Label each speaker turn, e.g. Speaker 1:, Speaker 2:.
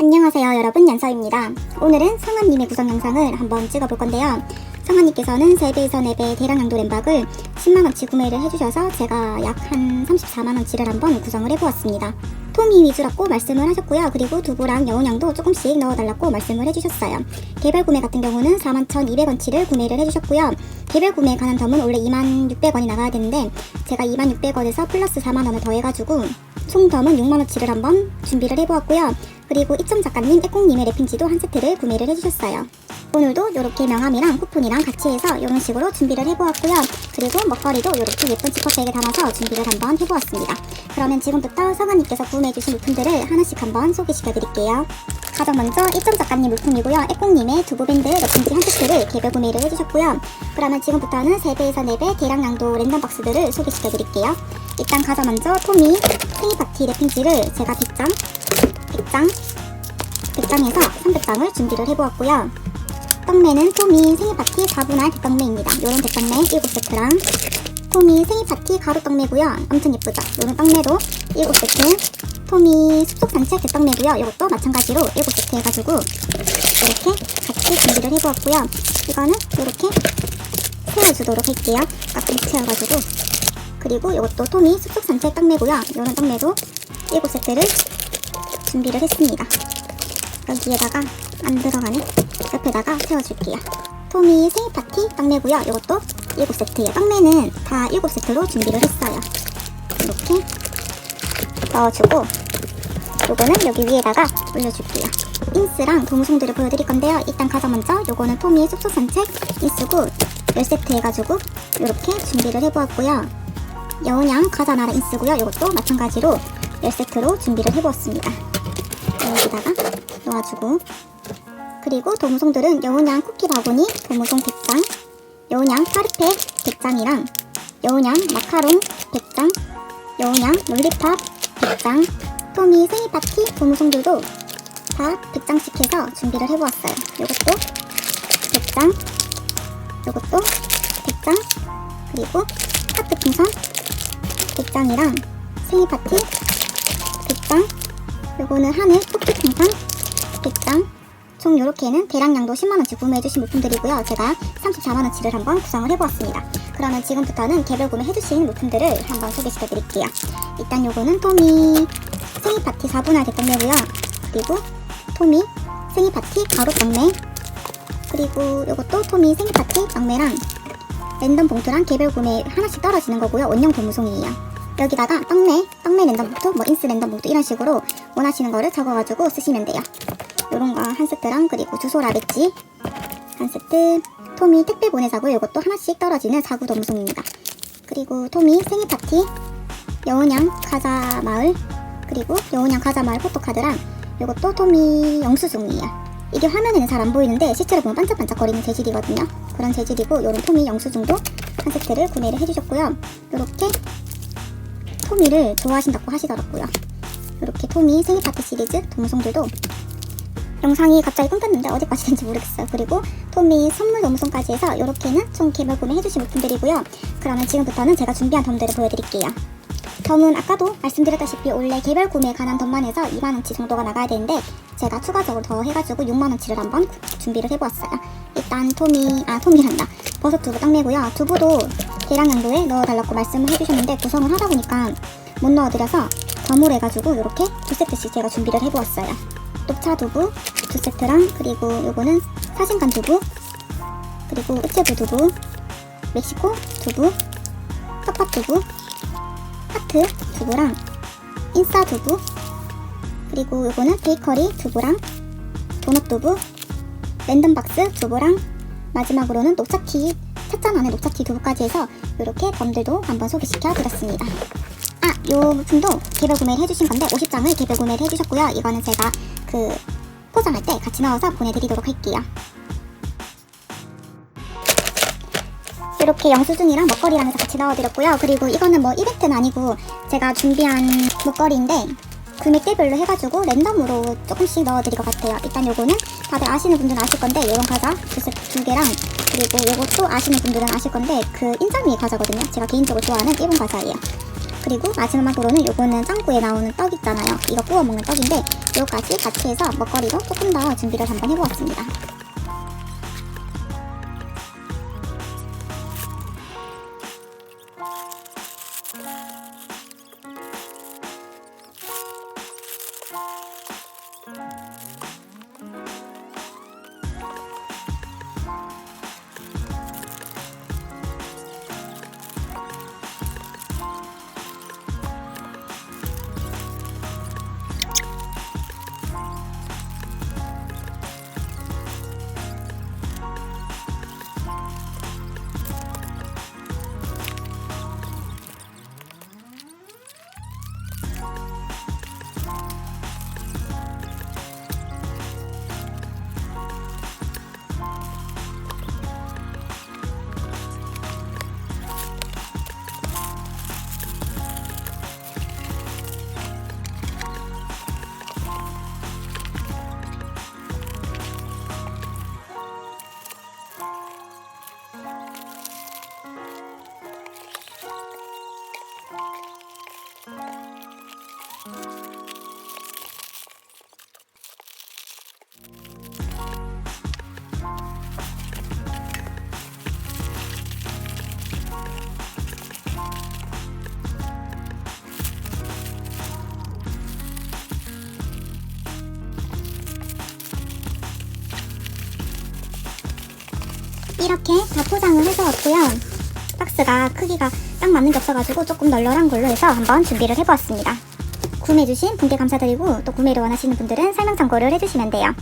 Speaker 1: 안녕하세요 여러분 연서입니다. 오늘은 성한님의 구성 영상을 한번 찍어볼 건데요. 성한님께서는 3배에서 4배 대량 양도 램박을 10만원치 구매를 해주셔서 제가 약 한 34만원치를 한번 구성을 해보았습니다. 토미 위주라고 말씀을 하셨고요. 그리고 두부랑 여운양도 조금씩 넣어달라고 말씀을 해주셨어요. 개별 구매 같은 경우는 41,200원치를 구매를 해주셨고요. 개별 구매에 관한 덤은 원래 26,600원이 나가야 되는데 제가 26,600원에서 플러스 4만원을 더해가지고 총 덤은 6만원치를 한번 준비를 해보았고요. 그리고 이점 작가님, 에콩님의 랩핑지도 한 세트를 구매를 해주셨어요. 오늘도 이렇게 명함이랑 쿠폰이랑 같이 해서 이런 식으로 준비를 해보았고요. 그리고 먹거리도 이렇게 예쁜 지퍼백에 담아서 준비를 한번 해보았습니다. 그러면 지금부터 서가님께서 구매해주신 물품들을 하나씩 한번 소개시켜드릴게요. 가장 먼저 이점 작가님 물품이고요. 에콩님의 두부밴드 랩핑지 한 세트를 개별 구매를 해주셨고요. 그러면 지금부터는 3배에서 4배 대량 양도 랜덤 박스들을 소개시켜드릴게요. 일단 가장 먼저 토미 생일파티 랩핑지를 제가 100장 100장 100장에서 300장을 준비를 해보았고요. 떡매는 토미 생일파티 4분할 대떡매입니다. 요런 대떡매 7세트랑 토미 생일파티 가루 떡매고요. 엄청 예쁘죠? 요런 떡매도 7세트 토미 숲속 산책 대떡매고요. 이것도 마찬가지로 7세트 해가지고 이렇게 같이 준비를 해보았고요. 이거는 이렇게 세워주도록 할게요. 깍둑 채워가지고 그리고 이것도 토미 숲속 산책 떡매고요. 요런 떡매도 7세트를 준비를 했습니다. 여기에다가 안 들어가네. 옆에다가 세워줄게요. 토미 생일 파티 떡매고요. 이것도 7세트예요. 떡매는 다 7세트로 준비를 했어요. 이렇게 넣어주고 요거는 여기 위에다가 올려줄게요. 인스랑 도무송들을 보여드릴 건데요. 일단 가장 먼저 요거는 토미 숲속 산책 인스고 10세트 해가지고 이렇게 준비를 해보았고요. 여운양 과자나라 인스고요. 이것도 마찬가지로 10세트로 준비를 해보았습니다. 여기다가 놓아주고 그리고 도무송들은 여운양 쿠키 바구니 도무송 100장 여운양 파르페 100장이랑 여운양 마카롱 100장 여운양 롤리팝 100장 토미 생일 파티 도무송들도 다 100장씩 해서 준비를 해보았어요. 요것도 100장 요것도 100장 그리고 하트 풍선 100장이랑 생일 파티 100장 요거는 하늘 토끼 풍선 100장. 총 요렇게는 대량량도 10만원치 구매해주신 물품들이고요. 제가 34만원치를 한번 구성을 해보았습니다. 그러면 지금부터는 개별 구매해주신 물품들을 한번 소개시켜드릴게요. 일단 요거는 토미 생일 파티 4분할 대떡매고요. 그리고 토미 생일 파티 가루 떡매. 그리고 요것도 토미 생일 파티 떡매랑 랜덤 봉투랑 개별 구매 하나씩 떨어지는 거고요. 원형 도무송이에요. 여기다가 떡매, 떡매 랜덤 봉투, 뭐 인스 랜덤 봉투 이런 식으로 원하시는 거를 적어가지고 쓰시면 돼요. 요런 거 한 세트랑 그리고 주소 라베지 한 세트, 토미 택배 보내자고 요것도 하나씩 떨어지는 사구 도무송입니다. 그리고 토미 생일 파티, 여운양 가자 마을, 그리고 여운양 가자 마을 포토카드랑 요것도 토미 영수증이에요. 이게 화면에는 잘 안 보이는데 실제로 보면 반짝반짝거리는 재질이거든요. 그런 재질이고 요런 토미 영수증도 한 세트를 구매를 해주셨고요. 요렇게 토미를 좋아하신다고 하시더라고요. 이렇게 토미 생일 파티 시리즈 도무송들도 영상이 갑자기 끊겼는데 어디까지 된지 모르겠어요. 그리고 토미 선물 도무송까지 해서 이렇게는 총 개별 구매 해주신 물품들이고요. 그러면 지금부터는 제가 준비한 덤들을 보여드릴게요. 덤은 아까도 말씀드렸다시피 원래 개별 구매에 관한 덤만 해서 2만원치 정도가 나가야 되는데 제가 추가적으로 더 해가지고 6만원치를 한번 준비를 해보았어요. 일단 토미, 아 토미란다. 버섯 두부 떡매고요. 두부도 대량 양도에 넣어달라고 말씀을 해주셨는데 구성을 하다 보니까 못 넣어드려서 해가지고 이렇게 두 세트씩 제가 준비를 해보았어요. 녹차 두부 두 세트랑 그리고 요거는 사진관 두부 그리고 우체부 두부 멕시코 두부 떡밥 두부 하트 두부랑 인싸 두부 그리고 요거는 베이커리 두부랑 도넛 두부 랜덤박스 두부랑 마지막으로는 녹차티 찻잔 안에 녹차티 두부까지 해서 이렇게 덤들도 한번 소개시켜 드렸습니다. 아, 요 물품도 개별 구매를 해주신 건데 50장을 개별 구매를 해주셨고요. 이거는 제가 그 포장할 때 같이 넣어서 보내드리도록 할게요. 이렇게 영수증이랑 먹거리랑 해서 같이 넣어드렸고요. 그리고 이거는 뭐 이벤트는 아니고 제가 준비한 먹거리인데 금액대별로 해가지고 랜덤으로 조금씩 넣어드릴 것 같아요. 일단 요거는 다들 아시는 분들은 아실 건데 요런 과자 두 개랑 그리고 요것도 아시는 분들은 아실 건데 그 인절미 과자거든요. 제가 개인적으로 좋아하는 일본 과자예요. 그리고 마지막으로는 요거는 짱구에 나오는 떡 있잖아요. 이거 구워 먹는 떡인데 요까지 같이 해서 먹거리로 조금 더 준비를 한번 해보았습니다. 이렇게 다 포장을 해서 왔고요. 박스가 크기가 딱 맞는 게 없어가지고 조금 널널한 걸로 해서 한번 준비를 해보았습니다. 구매해주신 분께 감사드리고 또 구매를 원하시는 분들은 설명 참고를 해주시면 돼요.